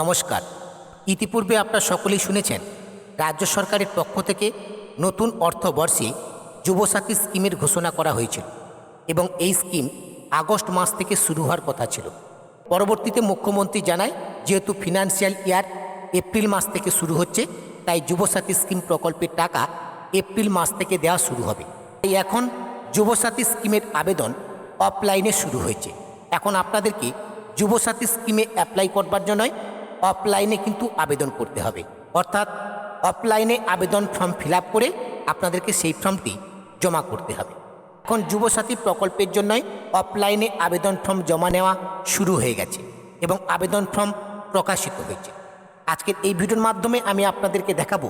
নমস্কার। ইতিপূর্বে আপনারা সকলেই শুনেছেন, রাজ্য সরকারের পক্ষ থেকে নতুন অর্থবর্ষে যুবসাথী স্কিমের ঘোষণা করা হয়েছিল এবং এই স্কিম আগস্ট মাস থেকে শুরু হওয়ার কথা ছিল। পরবর্তীতে মুখ্যমন্ত্রী জানায়, যেহেতু ফিনান্সিয়াল ইয়ার এপ্রিল মাস থেকে শুরু হচ্ছে, তাই যুবসাথী স্কিম প্রকল্পের টাকা এপ্রিল মাস থেকে দেওয়া শুরু হবে। তাই এখন যুবসাথী স্কিমের আবেদন অফলাইনে শুরু হয়েছে। এখন আপনাদেরকে যুবসাথী স্কিমে অ্যাপ্লাই করবার জন্যই অফলাইনে কিন্তু আবেদন করতে হবে। অর্থাৎ অফলাইনে আবেদন ফর্ম ফিল করে আপনাদেরকে সেই ফর্মটি জমা করতে হবে। এখন যুবসাথী প্রকল্পের জন্যই অফলাইনে আবেদন ফর্ম জমা নেওয়া শুরু হয়ে গেছে এবং আবেদন ফর্ম প্রকাশিত হয়েছে। আজকের এই ভিডিওর মাধ্যমে আমি আপনাদেরকে দেখাবো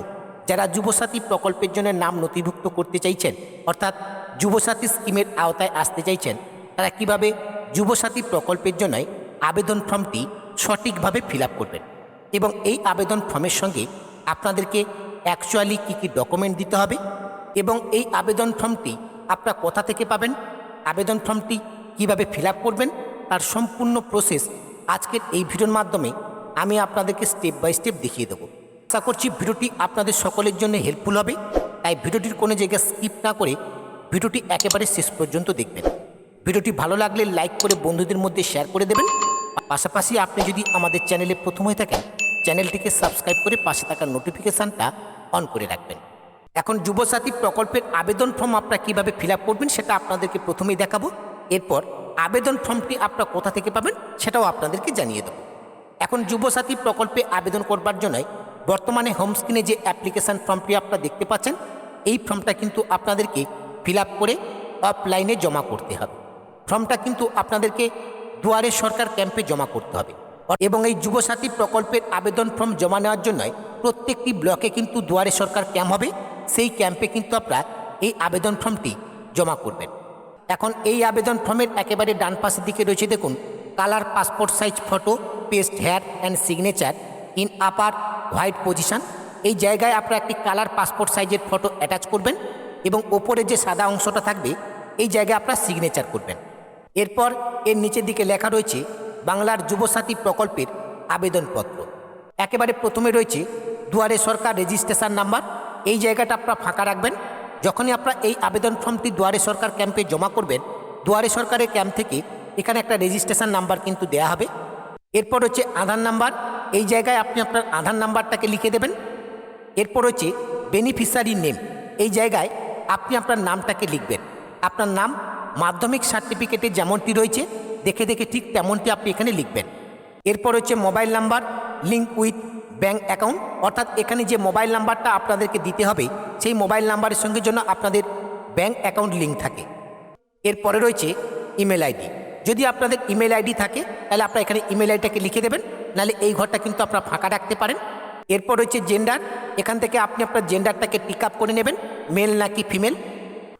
যারা যুবসাথী প্রকল্পের জন্য নাম নথিভুক্ত করতে চাইছেন, অর্থাৎ যুবসাথী স্কিমের আওতায় আসতে চাইছেন, তারা কীভাবে যুবসাথী প্রকল্পের জন্যই আবেদন ফর্মটি সঠিকভাবে ফিল করবেন। এবং এই আবেদন ফর্মের সঙ্গে আপনাদেরকে অ্যাকচুয়ালি কী কী ডকুমেন্ট দিতে হবে এবং এই আবেদন ফর্মটি আপনারা কোথা থেকে পাবেন, আবেদন ফর্মটি কীভাবে ফিল করবেন, তার সম্পূর্ণ প্রসেস আজকের এই ভিডিওর মাধ্যমে আমি আপনাদেরকে স্টেপ বাই স্টেপ দেখিয়ে দেবো। আশা করছি ভিডিওটি আপনাদের সকলের জন্য হেল্পফুল হবে, তাই ভিডিওটির কোনো জায়গায় স্কিপ না করে ভিডিওটি একেবারে শেষ পর্যন্ত দেখবেন। ভিডিওটি ভালো লাগলে লাইক করে বন্ধুদের মধ্যে শেয়ার করে দেবেন পাশাপাশি আপনি যদি আমাদের চ্যানেলে প্রথম হয়ে থাকেন, চ্যানেলটিকে সাবস্ক্রাইব করে পাশে থাকা নোটিফিকেশানটা অন করে রাখবেন। এখন যুবসাথী প্রকল্পের আবেদন ফর্ম আপনারা কীভাবে ফিল করবেন সেটা আপনাদেরকে প্রথমেই দেখাবো। এরপর আবেদন ফর্মটি আপনারা কোথা থেকে পাবেন সেটাও আপনাদেরকে জানিয়ে দেবো। এখন যুবসাথী প্রকল্পে আবেদন করবার জন্যই বর্তমানে হোম স্ক্রিনে যে অ্যাপ্লিকেশান ফর্মটি আপনারা দেখতে পাচ্ছেন, এই ফর্মটা কিন্তু আপনাদেরকে ফিল করে অফলাইনে জমা করতে হবে। ফর্মটা কিন্তু আপনাদেরকে দুয়ারে সরকার ক্যাম্পে জমা করতে হবে। এবং এই যুবসাথী প্রকল্পের আবেদন ফর্ম জমা নেওয়ার জন্য প্রত্যেকটি ব্লকে কিন্তু দুয়ারে সরকার ক্যাম্প হবে। সেই ক্যাম্পে কিন্তু আপনারা এই আবেদন ফর্মটি জমা করবেন। এখন এই আবেদন ফর্মের একেবারে ডান পাশের দিকে রয়েছে দেখুন, colour passport size photo, paste here and signature in upper white position. এই জায়গায় আপনারা একটি কালার পাসপোর্ট সাইজের ফটো অ্যাটাচ করবেন এবং ওপরে যে সাদা অংশটা থাকবে, এই জায়গায় আপনারা সিগনেচার করবেন। এরপর এর নিচের দিকে লেখা রয়েছে বাংলার যুবসাথী প্রকল্পের আবেদনপত্র। একেবারে প্রথমে রয়েছে দুয়ারে সরকার রেজিস্ট্রেশন নাম্বার। এই জায়গাটা আপনারা ফাঁকা রাখবেন। যখনই আপনারা এই আবেদন ফর্মটি দুয়ারে সরকার ক্যাম্পে জমা করবেন, দুয়ারে সরকারের ক্যাম্প থেকে এখানে একটা রেজিস্ট্রেশন নাম্বার কিন্তু দেয়া হবে। এরপর হচ্ছে আধার নাম্বার। এই জায়গায় আপনি আপনার আধার নাম্বারটাকে লিখে দেবেন। এরপর হচ্ছে বেনিফিশিয়ারি নেম। এই জায়গায় আপনি আপনার নামটাকে লিখবেন। আপনার নাম মাধ্যমিক সার্টিফিকেটে যেমনটি রয়েছে, দেখে দেখে ঠিক তেমনটি আপনি এখানে লিখবেন। এরপর হচ্ছে mobile number link with bank account অর্থাৎ এখানে যে মোবাইল নাম্বারটা আপনাদেরকে দিতে হবে, সেই মোবাইল নাম্বারের সঙ্গে জন্য আপনাদের ব্যাঙ্ক অ্যাকাউন্ট লিঙ্ক থাকে। এরপরে রয়েছে ইমেল আইডি যদি আপনাদের ইমেল আইডি থাকে, তাহলে আপনারা এখানে ইমেল আইডিটাকে লিখে দেবেন, নাহলে এই ঘরটা কিন্তু আপনারা ফাঁকা রাখতে পারেন। এরপর রয়েছে জেন্ডার এখান থেকে আপনি আপনার জেন্ডারটাকে পিক আপ করে নেবেন মেল নাকি ফিমেল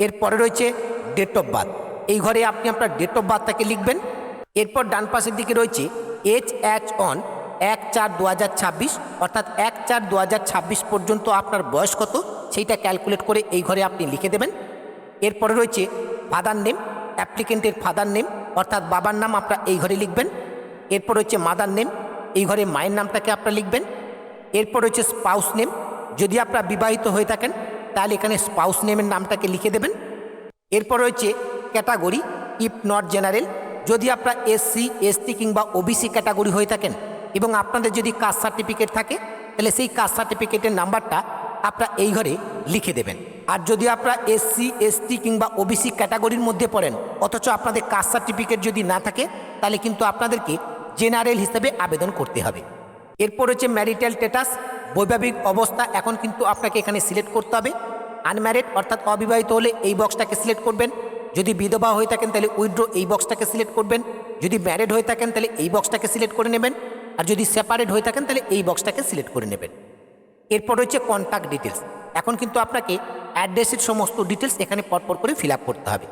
এরপরে রয়েছে ডেট অফ বার্থ এই ঘরে আপনি আপনার ডেট অফ বার্থটাকে লিখবেন। এরপর ডান পাশের দিকে রয়েছে এইচ অ্যাচ অন এক চার দু অর্থাৎ এক চার দু পর্যন্ত আপনার বয়স কত সেইটা ক্যালকুলেট করে এই ঘরে আপনি লিখে দেবেন। এরপরে রয়েছে ফাদার নেম অ্যাপ্লিকেন্টের ফাদার নেম অর্থাৎ বাবার নাম আপনার এই ঘরে লিখবেন। এরপর হচ্ছে মাদার নেম এই ঘরে মায়ের নামটাকে আপনারা লিখবেন। এরপর রয়েছে স্পাউস নেম যদি আপনারা বিবাহিত হয়ে থাকেন, তাহলে এখানে স্পাউস নেমের নামটাকে লিখে দেবেন। এরপর রয়েছে ক্যাটাগরি ইফ নট জেনারেল যদি আপনারা এসসি এসটি কিংবা ওবিসি ক্যাটাগরি হয়ে থাকেন এবং আপনাদের যদি কাস্ট সার্টিফিকেট থাকে, তাহলে সেই কাস্ট সার্টিফিকেটের নাম্বারটা আপনারা এই ঘরে লিখে দেবেন। আর যদি আপনারা এসসি এসটি কিংবা ওবিসি ক্যাটাগরির মধ্যে পড়েন, অথচ আপনাদের কাস্ট সার্টিফিকেট যদি না থাকে, তাহলে কিন্তু আপনাদেরকে জেনারেল হিসেবে আবেদন করতে হবে। এরপর হচ্ছে ম্যারিটাল স্ট্যাটাস বৈবাহিক অবস্থা, এখন কিন্তু আপনাকে এখানে সিলেক্ট করতে হবে। আনম্যারিড অর্থাৎ অবিবাহিত হলে এই বক্সটাকে সিলেক্ট করবেন। যদি বিধবা হয়ে থাকেন, তাহলে উইড্রো এই বক্সটাকে সিলেক্ট করবেন। যদি ম্যারেড হয়ে থাকেন, তাহলে এই বক্সটাকে সিলেক্ট করে নেবেন। আর যদি সেপারেট হয়ে থাকেন, তাহলে এই বক্সটাকে সিলেক্ট করে নেবেন। এরপর হচ্ছে কন্ট্যাক্ট ডিটেলস এখন কিন্তু আপনাকে অ্যাড্রেসের সমস্ত ডিটেলস এখানে পরপর করে ফিল করতে হবে।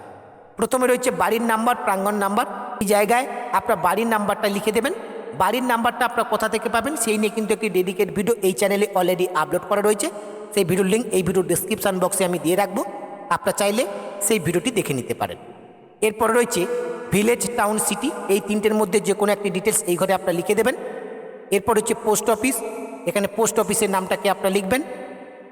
প্রথমে রয়েছে বাড়ির নাম্বার প্রাঙ্গণ নাম্বার এই জায়গায় আপনার বাড়ির নাম্বারটা লিখে দেবেন। বাড়ির নাম্বারটা আপনার কোথা থেকে পাবেন, সেই নিয়ে কিন্তু একটি ডেডিকেট ভিডিও এই চ্যানেলে অলরেডি আপলোড করা রয়েছে। সেই ভিডিওর লিঙ্ক এই ভিডিওর ডিসক্রিপশান বক্সে আমি দিয়ে রাখব। আপনার চাইলে সেই ভিডিওটি দেখে নিতে পারেন। এরপর রয়েছে ভিলেজ টাউন সিটি। এই তিনটের মধ্যে যে কোনো একটি ডিটেলস এই ঘরে আপনারা লিখে দেবেন। এরপর হচ্ছে পোস্ট অফিস। এখানে পোস্ট অফিসের নামটাকে আপনারা লিখবেন।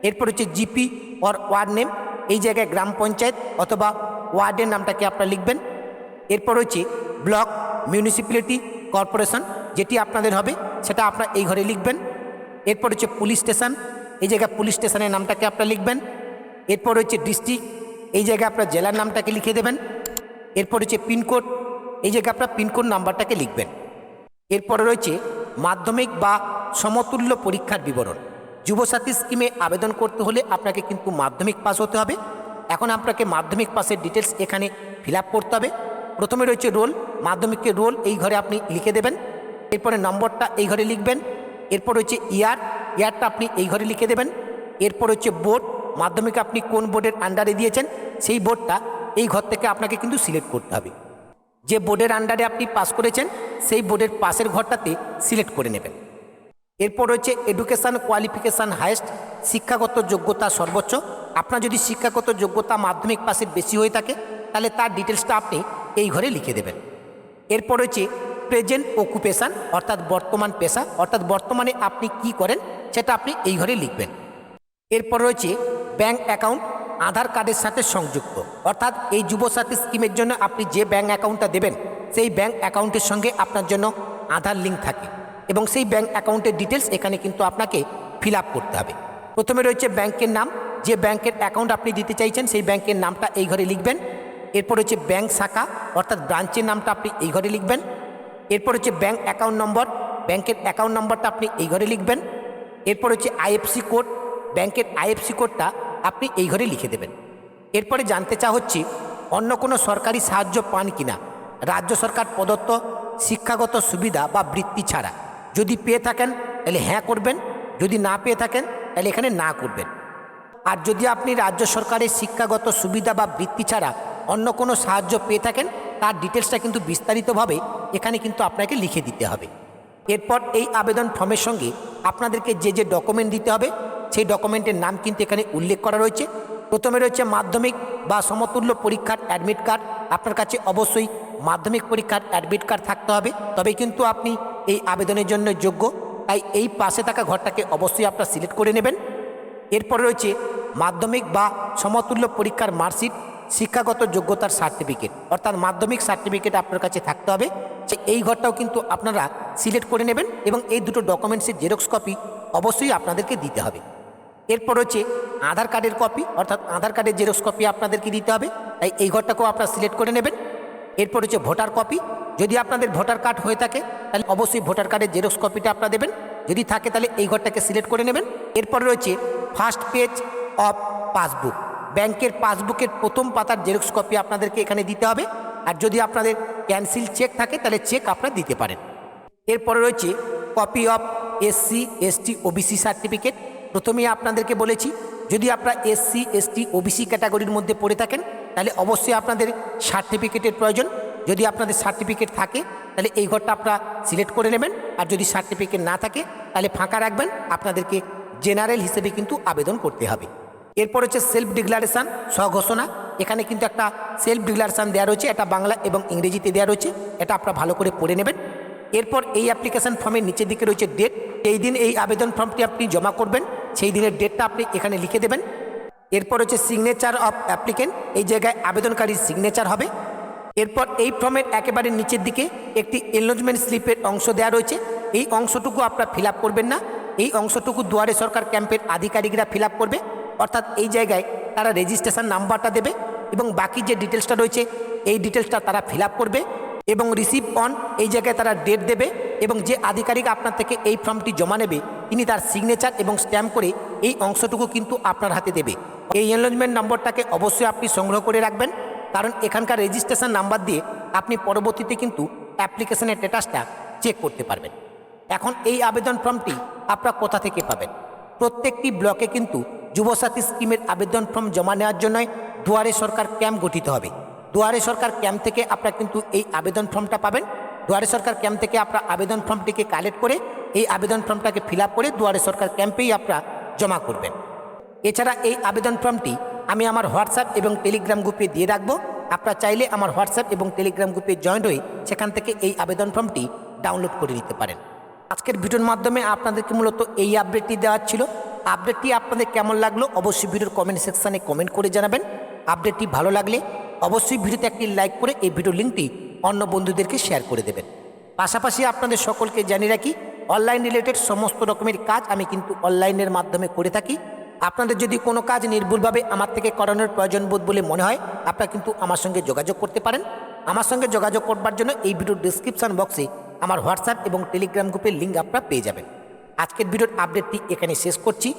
এরপর হচ্ছে জিপি অর ওয়ার্ড নেম। এই জায়গায় গ্রাম পঞ্চায়েত অথবা ওয়ার্ডের নামটাকে আপনারা লিখবেন। এরপর হচ্ছে ব্লক, মিউনিসিপ্যালিটি, কর্পোরেশন। যেটি আপনাদের হবে, সেটা আপনারা এই ঘরে লিখবেন। এরপর হচ্ছে পুলিশ স্টেশন। এই জায়গায় পুলিশ স্টেশনের নামটাকে আপনারা লিখবেন। এরপর হচ্ছে ডিস্ট্রিক্ট এই জায়গায় আপনার জেলার নামটাকে লিখে দেবেন। এরপর হচ্ছে পিনকোড। এই জায়গায় আপনার পিনকোড নাম্বারটাকে লিখবেন। এরপরে রয়েছে মাধ্যমিক বা সমতুল্য পরীক্ষার বিবরণ। যুবসাথী স্কিমে আবেদন করতে হলে আপনাকে কিন্তু মাধ্যমিক পাস হতে হবে। এখন আপনাকে মাধ্যমিক পাসের ডিটেলস এখানে ফিল করতে হবে। প্রথমে রয়েছে রোল, মাধ্যমিকের রোল এই ঘরে আপনি লিখে দেবেন। এরপরে নম্বরটা এই ঘরে লিখবেন। এরপর হচ্ছে ইয়ার, ইয়ারটা আপনি এই ঘরে লিখে দেবেন। এরপর হচ্ছে বোর্ড মাধ্যমিক আপনি কোন বোর্ডের আন্ডারে দিয়েছেন, সেই বোর্ডটা এই ঘর থেকে আপনাকে কিন্তু সিলেক্ট করতে হবে। যে বোর্ডের আন্ডারে আপনি পাস করেছেন, সেই বোর্ডের পাশের ঘরটাতে সিলেক্ট করে নেবেন। এরপর রয়েছে এডুকেশান কোয়ালিফিকেশান হায়েস্ট শিক্ষাগত যোগ্যতা সর্বোচ্চ। আপনার যদি শিক্ষাগত যোগ্যতা মাধ্যমিক পাশের বেশি হয়ে থাকে, তাহলে তার ডিটেলসটা আপনি এই ঘরে লিখে দেবেন। এরপর রয়েছে প্রেজেন্ট অকুপেশান অর্থাৎ বর্তমান পেশা, অর্থাৎ বর্তমানে আপনি কি করেন, সেটা আপনি এই ঘরে লিখবেন। এরপর রয়েছে ব্যাংক অ্যাকাউন্ট আধার কার্ডের সাথে সংযুক্ত। অর্থাৎ এই যুবসাথী স্কিমের জন্য আপনি যে ব্যাংক অ্যাকাউন্টটা দেবেন, সেই ব্যাংক অ্যাকাউন্টের সঙ্গে আপনার জন্য আধার লিঙ্ক থাকে এবং সেই ব্যাংক অ্যাকাউন্টের ডিটেলস এখানে কিন্তু আপনাকে ফিল করতে হবে। প্রথমে রয়েছে ব্যাংকের নাম। যে ব্যাংকের অ্যাকাউন্ট আপনি দিতে চাইছেন, সেই ব্যাংকের নামটা এই ঘরে লিখবেন। এরপর হচ্ছে ব্যাংক শাখা, অর্থাৎ ব্রাঞ্চের নামটা আপনি এই ঘরে লিখবেন। এরপর হচ্ছে ব্যাংক অ্যাকাউন্ট নম্বর। ব্যাংকের অ্যাকাউন্ট নম্বরটা আপনি এই ঘরে লিখবেন। এরপর হচ্ছে আইএফসি কোড। ব্যাংকের আইএফসি কোডটা আপনি এই ঘরে লিখে দেবেন। এরপরে জানতে চা হচ্ছে, অন্য কোনো সরকারি সাহায্য পান কিনা? রাজ্য সরকার প্রদত্ত শিক্ষাগত সুবিধা বা বৃত্তি ছাড়া। যদি পেয়ে থাকেন, তাহলে হ্যাঁ করবেন। যদি না পেয়ে থাকেন, তাহলে এখানে না করবেন। আর যদি আপনি রাজ্য সরকারের শিক্ষাগত সুবিধা বা বৃত্তি ছাড়া অন্য কোনো সাহায্য পেয়ে থাকেন, তার ডিটেলসটা কিন্তু বিস্তারিতভাবে এখানে কিন্তু আপনাকে লিখে দিতে হবে। এরপর এই আবেদন ফর্মের সঙ্গে আপনাদেরকে যে যে ডকুমেন্ট দিতে হবে সেই ডকুমেন্টের নাম কিন্তু এখানে উল্লেখ করা রয়েছে। প্রথমে রয়েছে মাধ্যমিক বা সমতুল্য পরীক্ষার অ্যাডমিট কার্ড আপনার কাছে অবশ্যই মাধ্যমিক পরীক্ষার অ্যাডমিট কার্ড থাকতে হবে। তবেই কিন্তু আপনি এই আবেদনের জন্য যোগ্য। তাই এই পাশে থাকা ঘরটাকে অবশ্যই আপনারা সিলেক্ট করে নেবেন। এরপর রয়েছে মাধ্যমিক বা সমতুল্য পরীক্ষার মার্কশিট শিক্ষাগত যোগ্যতার সার্টিফিকেট অর্থাৎ মাধ্যমিক সার্টিফিকেট আপনার কাছে থাকতে হবে। এই ঘরটাও কিন্তু আপনারা সিলেক্ট করে নেবেন এবং এই দুটো ডকুমেন্টসের জেরক্স কপি অবশ্যই আপনাদেরকে দিতে হবে। এরপর হচ্ছে আধার কার্ডের কপি অর্থাৎ আধার কার্ডের জেরক্স কপি আপনাদেরকে দিতে হবে। তাই এই ঘরটাকেও আপনারা সিলেক্ট করে নেবেন। এরপর হচ্ছে ভোটার কপি যদি আপনাদের ভোটার কার্ড হয়ে থাকে, তাহলে অবশ্যই ভোটার কার্ডের জেরক্স কপিটা আপনারা দেবেন। যদি থাকে, তাহলে এই ঘরটাকে সিলেক্ট করে নেবেন। এরপর রয়েছে ফার্স্ট পেজ অফ পাসবুক ব্যাংকের পাসবুকের প্রথম পাতার জেরক্স কপি আপনাদেরকে এখানে দিতে হবে। আর যদি আপনাদের ক্যান্সেল চেক থাকে, তাহলে চেক আপনারা দিতে পারেন। এরপরে রয়েছে copy of SC ST OBC certificate প্রথমেই আপনাদেরকে বলেছি, যদি আপনারা এসসি, এসটি, ওবিসি ক্যাটাগরির মধ্যে পড়ে থাকেন, তাহলে অবশ্যই আপনাদের সার্টিফিকেটের প্রয়োজন। যদি আপনাদের সার্টিফিকেট থাকে, তাহলে এই ঘরটা আপনারা সিলেক্ট করে নেবেন। আর যদি সার্টিফিকেট না থাকে, তাহলে ফাঁকা রাখবেন। আপনাদেরকে জেনারেল হিসেবে কিন্তু আবেদন করতে হবে। এরপর হচ্ছে সেলফ ডিক্লারেশান স্বঘোষণা। এখানে কিন্তু একটা সেলফ ডিক্লারেশান দেওয়া রয়েছে, এটা বাংলা এবং ইংরেজিতে দেওয়া রয়েছে, এটা আপনারা ভালো করে পড়ে নেবেন। এরপর এই অ্যাপ্লিকেশন ফর্মের নিচের দিকে রয়েছে ডেট। এই দিন এই আবেদন ফর্মটি আপনি জমা করবেন। সেই দিনের ডেটটা আপনি এখানে লিখে দেবেন। এরপর হচ্ছে সিগনেচার অফ অ্যাপ্লিকেন্ট এই জায়গায় আবেদনকারীর সিগনেচার হবে। এরপর এই ফর্মের একেবারে নিচের দিকে একটি এনলোজমেন্ট স্লিপের অংশ দেওয়া রয়েছে। এই অংশটুকু আপনারা ফিল করবেন না। এই অংশটুকু দুয়ারে সরকার ক্যাম্পের আধিকারিকরা ফিল করবে। অর্থাৎ এই জায়গায় তারা রেজিস্ট্রেশন নাম্বারটা দেবে এবং বাকি যে ডিটেলসটা রয়েছে, এই ডিটেলসটা তারা ফিল করবে এবং রিসিভ অন এই জায়গায় তারা ডেট দেবে এবং যে আধিকারিক আপনার থেকে এই ফর্মটি জমা নেবে তিনি তার সিগনেচার এবং স্ট্যাম্প করে এই অংশটুকু কিন্তু আপনার হাতে দেবে। এই এনলোজমেন্ট নম্বরটাকে অবশ্যই আপনি সংগ্রহ করে রাখবেন, কারণ এখানকার রেজিস্ট্রেশন নাম্বার দিয়ে আপনি পরবর্তীতে কিন্তু অ্যাপ্লিকেশনের স্ট্যাটাসটা চেক করতে পারবেন। এখন এই আবেদন ফর্মটি আপনারা কোথা থেকে পাবেন? প্রত্যেকটি ব্লকে কিন্তু যুবসাথী স্কিমের আবেদন ফর্ম জমা নেওয়ার জন্য দুয়ারে সরকার ক্যাম্প গঠিত হবে। দুয়ারে সরকার ক্যাম্প থেকে আপনারা কিন্তু এই আবেদন ফর্মটা পাবেন। দুয়ারে সরকার ক্যাম্প থেকে আপনার আবেদন ফর্মটিকে কালেক্ট করে এই আবেদন ফর্মটাকে ফিল করে দুয়ারে সরকার ক্যাম্পেই আপনারা জমা করবেন। এছাড়া এই আবেদন ফর্মটি আমি আমার হোয়াটসঅ্যাপ এবং টেলিগ্রাম গ্রুপে দিয়ে রাখব। আপনারা চাইলে আমার হোয়াটসঅ্যাপ এবং টেলিগ্রাম গ্রুপে জয়েন্ট হয়ে সেখান থেকে এই আবেদন ফর্মটি ডাউনলোড করে নিতে পারেন। আজকের ভিডিওর মাধ্যমে আপনাদেরকে মূলত এই আপডেটটি দেওয়ার ছিল। আপডেটটি আপনাদের কেমন লাগল অবশ্যই ভিডিওর কমেন্ট সেকশানে কমেন্ট করে জানাবেন। আপডেটটি ভালো লাগলে অবশ্যই ভিডিওতে একটি লাইক করে এই ভিডিও লিঙ্কটি অন্য বন্ধুদেরকে শেয়ার করে দেবেন। পাশাপাশি আপনাদের সকলকে জানিয়ে রাখি অনলাইন রিলেটেড সমস্ত রকমের কাজ আমি কিন্তু অনলাইনের মাধ্যমে করে থাকি। আপনাদের যদি কোনো কাজ নির্ভুলভাবে আমার থেকে করানোর প্রয়োজন বোধ বলে মনে হয়, আপনারা কিন্তু আমার সঙ্গে যোগাযোগ করতে পারেন। আমার সঙ্গে যোগাযোগ করবার জন্য এই ভিডিওর ডিসক্রিপশন বক্সে আমার হোয়াটসঅ্যাপ এবং টেলিগ্রাম গ্রুপের লিঙ্ক আপনারা পেয়ে যাবেন। আজকের ভিডিওর আপডেটটি এখানে শেষ করছি।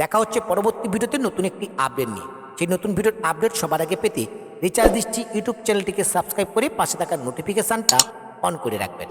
দেখা হচ্ছে পরবর্তী ভিডিওতে নতুন একটি আপডেট নিয়ে। সেই নতুন ভিডিওর আপডেট সবার আগে পেতে রিচার্জ দৃষ্টি ইউটিউব চ্যানেলটিকে সাবস্ক্রাইব করে পাশে থাকা নোটিফিকেশানটা অন করে রাখবেন।